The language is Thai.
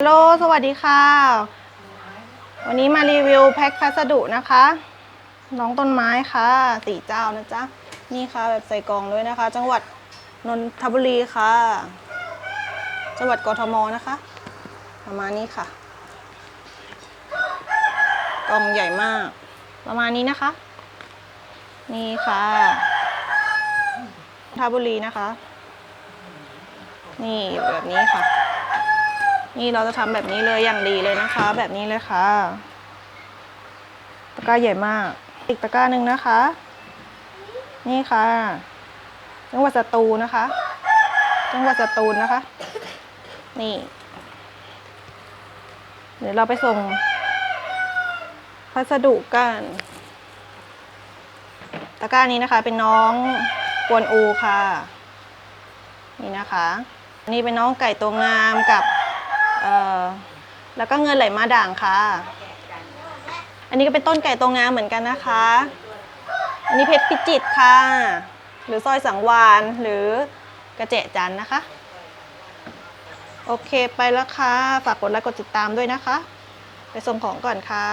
ฮัลโหล สวัสดีค่ะ วันนี้มารีวิวแพ็คพัสดุนะคะ น้องต้นไม้ค่ะสีเจ้านะจ๊ะ นี่ค่ะแบบใส่กล่องด้วยนะคะ จังหวัดนนทบุรีค่ะ จังหวัดกทมนะคะ ประมาณนี้ค่ะ กล่องใหญ่มาก ประมาณนี้นะคะ นี่ค่ะนนทบุรีนะคะ นี่แบบนี้ค่ะ นี่เราจะทำแบบนี้เลยอย่างดีเลยนะคะ แบบนี้เลยค่ะ ตะกร้าใหญ่มาก อีกตะกร้าหนึ่งนะคะ นี่ค่ะ จังหวัดสตูนะคะ จังหวัดสตูลนะคะ นี่ เดี๋ยวเราไปส่ง พัสดุกันตะกร้านี้นะคะ เป็นน้องกวนอูค่ะ นี่นะคะ นี่เป็นน้องไก่ตัวงามกับ เอ่อแล้วก็เงินไหลมาด่างค่ะ อันนี้ก็เป็นต้นไก่ตัวงามเหมือนกันนะคะ อันนี้เพชรพิจิตค่ะ หรือสร้อยสังวานหรือกระเจจันนะคะ โอเคไปแล้วค่ะ ฝากกดไลค์กดติดตามด้วยนะคะ ไปส่งของก่อนค่ะ